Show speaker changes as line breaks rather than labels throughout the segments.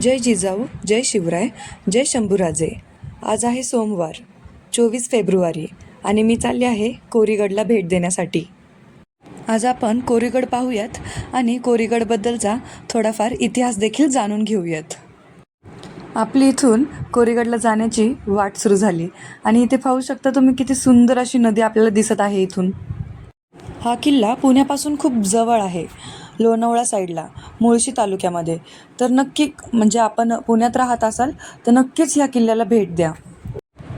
जय जिजाऊ जय शिवराय जय शंभूराजे. आज आहे सोमवार चोवीस फेब्रुवारी आणि मी चालले आहे कोरीगडला भेट देण्यासाठी. आज आपण कोरीगड पाहूयात आणि कोरीगडबद्दलचा थोडाफार इतिहास देखील जाणून घेऊयात. आपली इथून कोरीगडला जाण्याची वाट सुरू झाली आणि इथे पाहू शकता तुम्ही किती सुंदर अशी नदी आपल्याला दिसत आहे इथून. हा किल्ला पुण्यापासून खूप जवळ आहे लोणावळा साईडला मुळशी तालुक्यामध्ये. तर नक्की म्हणजे आपण पुण्यात राहत असाल तर नक्कीच ह्या किल्ल्याला भेट द्या.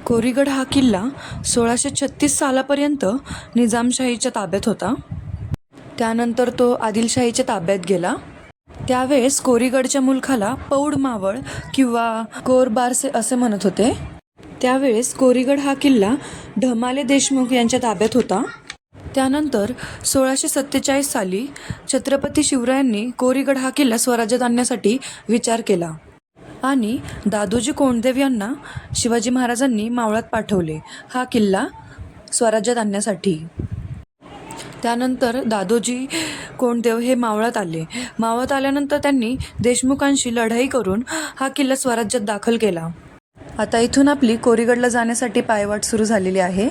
कोरीगड हा किल्ला सोळाशे छत्तीस सालापर्यंत निजामशाहीच्या ताब्यात होता. त्यानंतर तो आदिलशाहीच्या ताब्यात गेला. त्यावेळेस कोरीगडच्या मुलखाला पौड मावळ किंवा कोरबारसे असे म्हणत होते. त्यावेळेस कोरीगड हा किल्ला ढमाले देशमुख यांच्या ताब्यात होता. त्यानंतर सोळाशे सत्तेचाळीस साली छत्रपती शिवरायांनी कोरीगड हा किल्ला स्वराज्यात आणण्यासाठी विचार केला. आणि दादोजी कोंडदेव यांना शिवाजी महाराजांनी मावळात पाठवले हा किल्ला स्वराज्यात आणण्यासाठी. त्यानंतर दादोजी कोंडदेव हे मावळात आले. मावळात आल्यानंतर त्यांनी देशमुखांशी लढाई करून हा किल्ला स्वराज्यात दाखल केला. आता इथून आपली कोरीगडला जाण्यासाठी पायवाट सुरू झालेली आहे.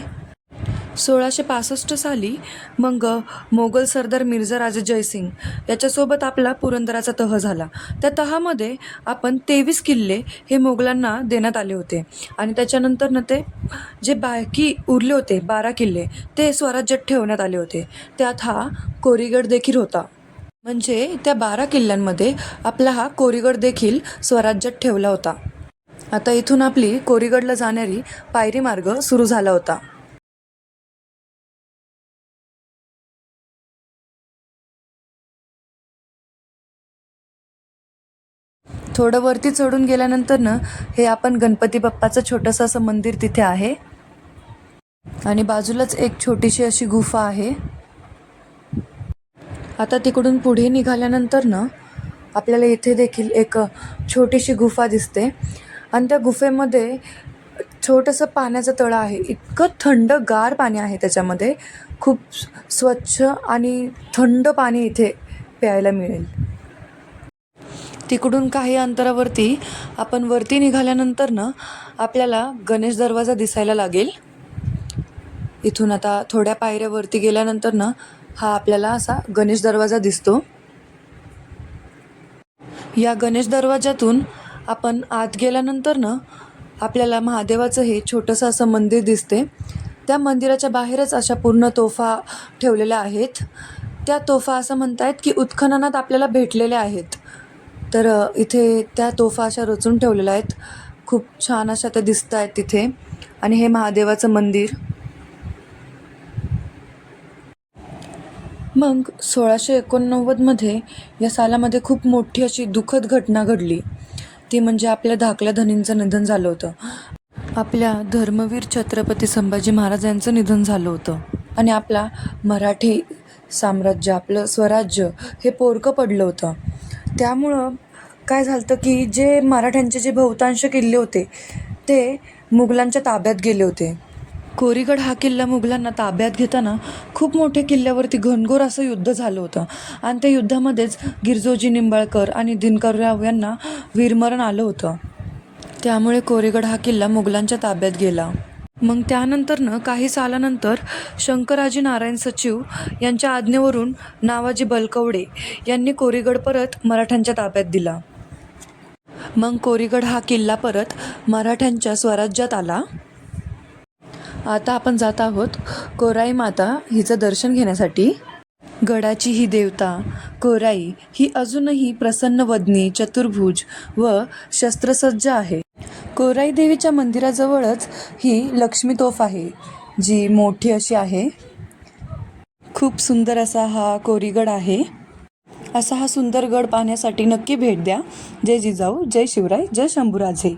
सोळाशे पासष्ट साली मग मोगल सरदार मिर्झा राजे जयसिंग याच्यासोबत आपला पुरंदराचा तह झाला. त्या तहामध्ये आपण तेवीस किल्ले हे मोगलांना देण्यात आले होते. आणि त्याच्यानंतर ना ते जे बाकी उरले होते बारा किल्ले ते स्वराज्यात ठेवण्यात आले होते. त्यात हा कोरीगड देखील होता. म्हणजे त्या बारा किल्ल्यांमध्ये आपला हा कोरीगड देखील स्वराज्यात ठेवला होता. आता इथून आपली कोरीगडला जाणारी पायरी मार्ग सुरू झाला होता. थोडं वरती चढून गेल्यानंतर ना हे आपण गणपती बाप्पाचं छोटंसं असं मंदिर तिथे आहे. आणि बाजूलाच एक छोटीशी अशी गुफा आहे. आता तिकडून पुढे निघाल्यानंतर ना आपल्याला इथे देखील एक छोटीशी गुफा दिसते. आणि त्या गुफेमध्ये छोटंसं पाण्याचं तळं आहे. इतकं थंडगार पाणी आहे त्याच्यामध्ये. खूप स्वच्छ आणि थंड पाणी इथे प्यायला मिळेल. तिकडून काही अंतरावरती आपण वरती निघाल्यानंतर ना आपल्याला गणेश दरवाजा दिसायला लागेल. इथून आता थोड्या पायऱ्या वरती गेल्यानंतर ना हा आपल्याला असा गणेश दरवाजा दिसतो. या गणेश दरवाजातून आपण आत गेल्यानंतर ना आपल्याला महादेवाचं हे छोटंसं असं मंदिर दिसते. त्या मंदिराच्या बाहेरच अशा पूर्ण तोफा ठेवलेल्या आहेत. त्या तोफा असं म्हणतायत की उत्खननात आपल्याला भेटलेल्या आहेत. तर इथे त्या तोफा अशा रचून ठेवलेल्या आहेत. खूप छान अशा त्या दिसत आहेत तिथे. आणि हे महादेवाचं मंदिर. मग सोळाशे एकोणनव्वदमध्ये या सालामध्ये खूप मोठी अशी दुःखद घटना घडली. ती म्हणजे आपल्या धाकल्या धनींचं निधन झालं होतं. आपल्या धर्मवीर छत्रपती संभाजी महाराज यांचं निधन झालं होतं. आणि आपला मराठी साम्राज्य आपलं स्वराज्य हे पोरकं पडलं होतं. त्यामुळं काय झालं होतं की जे मराठ्यांचे जे बहुतांश किल्ले होते ते मुघलांच्या ताब्यात गेले होते. कोरीगड हा किल्ला मुघलांना ताब्यात घेताना खूप मोठ्या किल्ल्यावरती घनघोर असं युद्ध झालं होतं. आणि त्या युद्धामध्येच गिरजोजी निंबाळकर आणि दिनकरराव यांना वीरमरण आलं होतं. त्यामुळे कोरीगड हा किल्ला मुघलांच्या ताब्यात गेला. मग त्यानंतरनं काही सालानंतर शंकराजी नारायण सचिव यांच्या आज्ञेवरून नावाजी बलकवडे यांनी कोरीगड परत मराठ्यांच्या ताब्यात दिला. मग कोरीगड हा किल्ला परत मराठ्यांच्या स्वराज्यात आला. आता आपण जात आहोत कोराई माता हिचं दर्शन घेण्यासाठी. गडाची ही देवता कोराई ही अजूनही प्रसन्न वदनी चतुर्भुज व शस्त्रसज्ज आहे. कोराई देवीच्या मंदिराजवळच ही लक्ष्मी तोफ आहे जी मोठी अशी आहे. खूप सुंदर असा हा कोरीगड आहे. असा हा सुंदर गड पाहण्यासाठी नक्की भेट द्या. जय जिजाऊ जय शिवराय जय शंभूराजे.